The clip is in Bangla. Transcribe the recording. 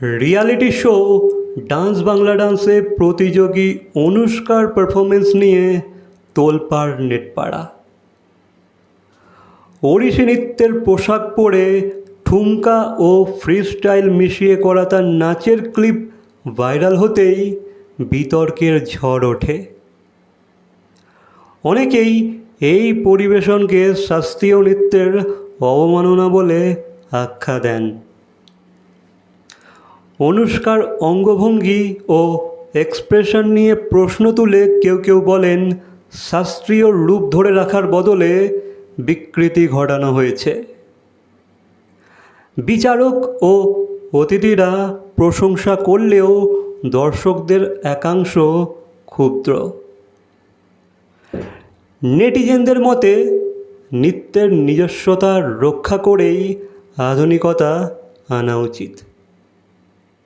রিয়ালিটি শো ডান্স বাংলা ডান্সে প্রতিযোগী অনুষ্কার পারফরমেন্স নিয়ে তোলপাড় নেটপাড়া। ওড়িশি নৃত্যের পোশাক পরে ঠুমকা ও ফ্রি স্টাইল মিশিয়ে করা তার নাচের ক্লিপ ভাইরাল হতেই বিতর্কের ঝড় ওঠে। অনেকেই এই পরিবেশনকে শাস্ত্রীয় নৃত্যের অবমাননা বলে আখ্যা দেন। অনুষ্কার অঙ্গভঙ্গি ও এক্সপ্রেশন নিয়ে প্রশ্ন তুলে কেউ কেউ বলেন, শাস্ত্রীয় রূপ ধরে রাখার বদলে বিকৃতি ঘটানো হয়েছে। বিচারক ও অতিথিরা প্রশংসা করলেও দর্শকদের একাংশ ক্ষুদ্র নেটিজেনদের মতে, নৃত্যের নিজস্বতা রক্ষা করেই আধুনিকতা আনা উচিত।